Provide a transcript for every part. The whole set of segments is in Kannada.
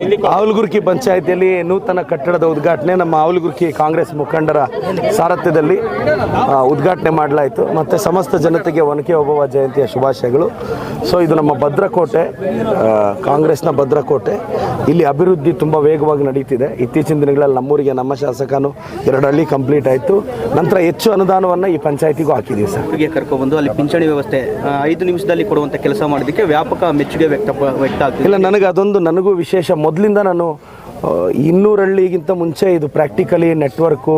ಆವಲಗುರ್ಕಿ ಪಂಚಾಯತಿಯಲ್ಲಿ ನೂತನ ಕಟ್ಟಡದ ಉದ್ಘಾಟನೆ ನಮ್ಮ ಆವಲಗುರ್ಕಿ ಕಾಂಗ್ರೆಸ್ ಮುಖಂಡರ ಸಾರಥ್ಯದಲ್ಲಿ ಉದ್ಘಾಟನೆ ಮಾಡಲಾಯಿತು. ಮತ್ತು ಸಮಸ್ತ ಜನತೆಗೆ ಒನಕೆ ಓಬವ್ವ ಜಯಂತಿಯ ಶುಭಾಶಯಗಳು. ಸೊ ಇದು ನಮ್ಮ ಭದ್ರಕೋಟೆ ಕಾಂಗ್ರೆಸ್ನ ಭದ್ರಕೋಟೆ. ಇಲ್ಲಿ ಅಭಿವೃದ್ಧಿ ತುಂಬ ವೇಗವಾಗಿ ನಡೀತಿದೆ. ಇತ್ತೀಚಿನ ದಿನಗಳಲ್ಲಿ ನಮ್ಮೂರಿಗೆ ನಮ್ಮ ಶಾಸಕನು ಎರಡು ಹಳ್ಳಿ ಕಂಪ್ಲೀಟ್ ಆಯಿತು. ನಂತರ ಹೆಚ್ಚು ಅನುದಾನವನ್ನು ಈ ಪಂಚಾಯತಿಗೂ ಹಾಕಿದ್ದೀವಿ ಸರ್. ಕರ್ಕೊಬಂದು ಅಲ್ಲಿ ಪಿಂಚಣಿ ವ್ಯವಸ್ಥೆ ಐದು ನಿಮಿಷದಲ್ಲಿ ಕೊಡುವಂಥ ಕೆಲಸ ಮಾಡೋದಕ್ಕೆ ವ್ಯಾಪಕ ಮೆಚ್ಚುಗೆ ವ್ಯಕ್ತ ವ್ಯಕ್ತ ಇಲ್ಲ ನನಗೆ ಅದೊಂದು ನನಗೂ ವಿಶೇಷ ಮೊದಲಿಂದ ನಾನು ಇನ್ನೂರು ಹಳ್ಳಿಗಿಂತ ಮುಂಚೆ ಇದು ಪ್ರಾಕ್ಟಿಕಲಿ ನೆಟ್ವರ್ಕು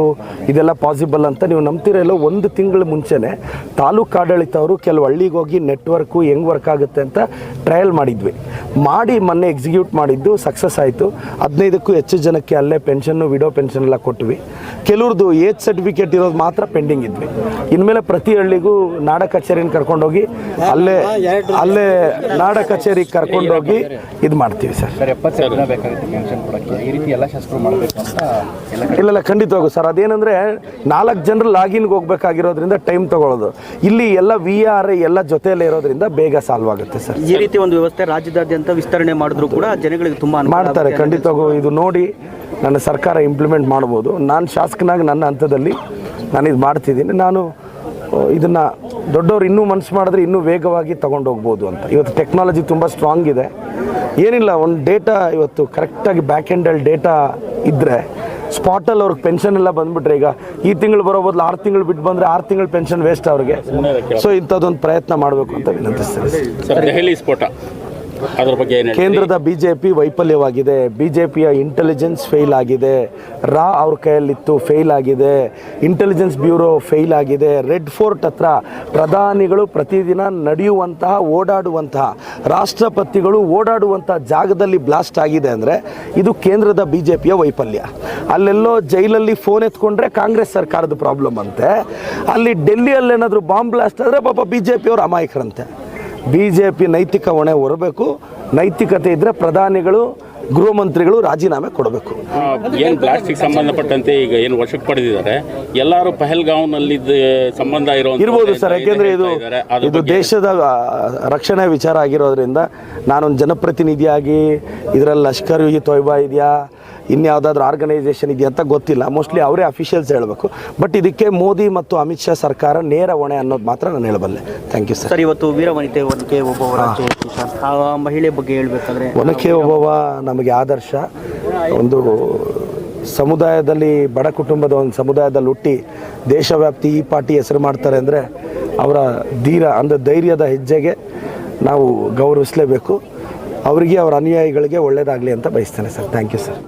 ಇದೆಲ್ಲ ಪಾಸಿಬಲ್ ಅಂತ ನೀವು ನಂಬ್ತಿರಲ್ಲ ಒಂದು ತಿಂಗಳ ಮುಂಚೆನೆ ತಾಲೂಕು ಆಡಳಿತ ಅವರು ಕೆಲವು ಹಳ್ಳಿಗೆ ಹೋಗಿ ನೆಟ್ವರ್ಕು ಹೆಂಗೆ ವರ್ಕ್ ಆಗುತ್ತೆ ಅಂತ ಟ್ರಯಲ್ ಮಾಡಿದ್ವಿ. ಮಾಡಿ ಮೊನ್ನೆ ಎಕ್ಸಿಕ್ಯೂಟ್ ಮಾಡಿದ್ದು ಸಕ್ಸಸ್ ಆಯಿತು. ಹದಿನೈದಕ್ಕೂ ಹೆಚ್ಚು ಜನಕ್ಕೆ ಅಲ್ಲೇ ಪೆನ್ಷನ್ನು ವಿಡೋ ಪೆನ್ಷನ್ ಎಲ್ಲ ಕೊಟ್ವಿ. ಕೆಲವ್ರದ್ದು ಏಜ್ ಸರ್ಟಿಫಿಕೇಟ್ ಇರೋದು ಮಾತ್ರ ಪೆಂಡಿಂಗ್ ಇದ್ವಿ. ಇನ್ಮೇಲೆ ಪ್ರತಿ ಹಳ್ಳಿಗೂ ನಾಡ ಕಚೇರಿನ ಕರ್ಕೊಂಡೋಗಿ ಅಲ್ಲೇ ಅಲ್ಲೇ ನಾಡ ಕಚೇರಿಗೆ ಕರ್ಕೊಂಡೋಗಿ ಇದು ಮಾಡ್ತೀವಿ ಸರ್. ಈ ರೀತಿ ಎಲ್ಲ ಶಾಸಕರು ಮಾಡಬೇಕು ಅಂತ ಎಲ್ಲ ಇಲ್ಲ ಇಲ್ಲ ಖಂಡಿತವಾಗೂ ಸರ್ ಅದೇನಂದ್ರೆ ನಾಲ್ಕು ಜನರು ಲಾಗಿನ್ಗೆ ಹೋಗ್ಬೇಕಾಗಿರೋದ್ರಿಂದ ಟೈಮ್ ತಗೊಳ್ಳೋದು. ಇಲ್ಲಿ ಎಲ್ಲ ವಿ ಆರ್ ಎಲ್ಲ ಜೊತೆಯಲ್ಲೇ ಇರೋದ್ರಿಂದ ಬೇಗ ಸಾಲ್ವ್ ಆಗುತ್ತೆ ಸರ್. ಈ ರೀತಿ ಒಂದು ವ್ಯವಸ್ಥೆ ರಾಜ್ಯದಾದ್ಯಂತ ವಿಸ್ತರಣೆ ಮಾಡಿದ್ರು ಕೂಡ ಜನಗಳಿಗೆ ತುಂಬಾ ಮಾಡ್ತಾರೆ ಖಂಡಿತವಾಗೂ ಇದು ನೋಡಿ ನನ್ನ ಸರ್ಕಾರ ಇಂಪ್ಲಿಮೆಂಟ್ ಮಾಡ್ಬೋದು. ನಾನು ಶಾಸಕನಾಗಿ ನನ್ನ ಹಂತದಲ್ಲಿ ನಾನು ಇದು ಮಾಡ್ತಿದ್ದೀನಿ. ನಾನು ಇದನ್ನು ದೊಡ್ಡವ್ರು ಇನ್ನೂ ಮನಸ್ಸು ಮಾಡಿದ್ರೆ ಇನ್ನೂ ವೇಗವಾಗಿ ತಗೊಂಡು ಹೋಗ್ಬೋದು ಅಂತ. ಇವತ್ತು ಟೆಕ್ನಾಲಜಿ ತುಂಬ ಸ್ಟ್ರಾಂಗ್ ಇದೆ. ಏನಿಲ್ಲ ಒಂದು ಡೇಟಾ ಇವತ್ತು ಕರೆಕ್ಟಾಗಿ ಬ್ಯಾಕ್ ಎಂಡಲ್ಲಿ ಡೇಟಾ ಇದ್ದರೆ ಸ್ಪಾಟಲ್ಲಿ ಅವ್ರಿಗೆ ಪೆನ್ಷನ್ ಎಲ್ಲ ಬಂದುಬಿಟ್ರೆ ಈಗ ಈ ತಿಂಗಳು ಬರೋ ಬದಲು ಆರು ತಿಂಗಳು ಬಿಟ್ಟು ಬಂದರೆ ಆರು ತಿಂಗಳು ಪೆನ್ಷನ್ ವೇಸ್ಟ್ ಅವ್ರಿಗೆ. ಸೊ ಇಂಥದ್ದೊಂದು ಪ್ರಯತ್ನ ಮಾಡಬೇಕು ಅಂತ ವಿನಂತಿಸ್ತೇನೆ. ಸರ್ ಹೇಳಿ ಸ್ಫೋಟ. ಅದ್ರ ಬಗ್ಗೆ ಕೇಂದ್ರದ ಬಿಜೆಪಿ ವೈಫಲ್ಯವಾಗಿದೆ. ಬಿಜೆಪಿಯ ಇಂಟೆಲಿಜೆನ್ಸ್ ಫೇಲ್ ಆಗಿದೆ. ರಾ ಅವ್ರ ಕೈಯಲ್ಲಿತ್ತು ಫೇಲ್ ಆಗಿದೆ. ಇಂಟೆಲಿಜೆನ್ಸ್ ಬ್ಯೂರೋ ಫೇಲ್ ಆಗಿದೆ. ರೆಡ್ ಫೋರ್ಟ್ ಹತ್ರ ಪ್ರಧಾನಿಗಳು ಪ್ರತಿದಿನ ನಡೆಯುವಂತಹ, ಓಡಾಡುವಂತಹ, ರಾಷ್ಟ್ರಪತಿಗಳು ಓಡಾಡುವಂತಹ ಜಾಗದಲ್ಲಿ ಬ್ಲಾಸ್ಟ್ ಆಗಿದೆ ಅಂದರೆ ಇದು ಕೇಂದ್ರದ ಬಿ ಜೆ ಪಿಯ ವೈಫಲ್ಯ. ಅಲ್ಲೆಲ್ಲೋ ಜೈಲಲ್ಲಿ ಫೋನ್ ಎತ್ಕೊಂಡ್ರೆ ಕಾಂಗ್ರೆಸ್ ಸರ್ಕಾರದ ಪ್ರಾಬ್ಲಮ್ ಅಂತೆ. ಅಲ್ಲಿ ಡೆಲ್ಲಿಯಲ್ಲಿ ಏನಾದರೂ ಬಾಂಬ್ ಬ್ಲಾಸ್ಟ್ ಆದರೆ ಪಾಪ ಬಿ ಜೆ ಅಮಾಯಕರಂತೆ. ಬಿ ಜೆ ಪಿ ನೈತಿಕ ಹೊಣೆ ಹೊರಬೇಕು. ನೈತಿಕತೆ ಇದ್ದರೆ ಪ್ರಧಾನಿಗಳು ಗೃಹ ಮಂತ್ರಿಗಳು ರಾಜೀನಾಮೆ ಕೊಡಬೇಕು. ಏನು ಪ್ಲಾಸ್ಟಿಕ್ ಸಂಬಂಧಪಟ್ಟಂತೆ ಈಗ ಏನು ವಶಕ್ಕೆ ಪಡೆದಿದ್ದಾರೆ? ಎಲ್ಲರೂ ಪಹಲ್ಗಾಂವ್ನಲ್ಲಿ ಸಂಬಂಧ ಇರೋ ಇರ್ಬೋದು ಸರ್ ಯಾಕೆಂದರೆ ಇದು ಇದು ದೇಶದ ರಕ್ಷಣೆ ವಿಚಾರ ಆಗಿರೋದ್ರಿಂದ ನಾನೊಂದು ಜನಪ್ರತಿನಿಧಿಯಾಗಿ ಇದರಲ್ಲಿ ಲಷ್ಕರ್ ತೊಯ್ಬಾ ಇದೆಯಾ? ಇನ್ಯಾವುದಾದ್ರೂ ಆರ್ಗನೈಸೇಷನ್ ಇದೆಯಾ ಅಂತ ಗೊತ್ತಿಲ್ಲ. ಮೋಸ್ಟ್ಲಿ ಅವರೇ ಅಫಿಷಿಯಲ್ಸ್ ಹೇಳಬೇಕು. ಬಟ್ ಇದಕ್ಕೆ ಮೋದಿ ಮತ್ತು ಅಮಿತ್ ಶಾ ಸರ್ಕಾರ ನೇರ ಹೊಣೆ ಅನ್ನೋದು ಮಾತ್ರ ನಾನು ಹೇಳಬಲ್ಲೆ. ಥ್ಯಾಂಕ್ ಯು ಸರ್ ಸರ್ ಇವತ್ತು ವೀರವನಿತೆ ಒನಕೆ ಒಬ್ಬವರ ಆ ಮಹಿಳೆ ಬಗ್ಗೆ ಹೇಳಬೇಕಾದ್ರೆ ಒನಕೆ ಒಬ್ಬವ ನಮಗೆ ಆದರ್ಶ. ಒಂದು ಸಮುದಾಯದಲ್ಲಿ ಬಡ ಕುಟುಂಬದ ಒಂದು ಸಮುದಾಯದಲ್ಲಿ ಹುಟ್ಟಿ ದೇಶವ್ಯಾಪ್ತಿ ಈ ಪಾರ್ಟಿ ಹೆಸರು ಮಾಡ್ತಾರೆ ಅಂದರೆ ಅವರ ಧೀರ ಅಂದರೆ ಧೈರ್ಯದ ಹೆಜ್ಜೆಗೆ ನಾವು ಗೌರವಿಸಲೇಬೇಕು. ಅವರಿಗೆ ಅವರ ಅನುಯಾಯಿಗಳಿಗೆ ಒಳ್ಳೆಯದಾಗಲಿ ಅಂತ ಬಯಸ್ತೇನೆ ಸರ್ ಥ್ಯಾಂಕ್ ಯು ಸರ್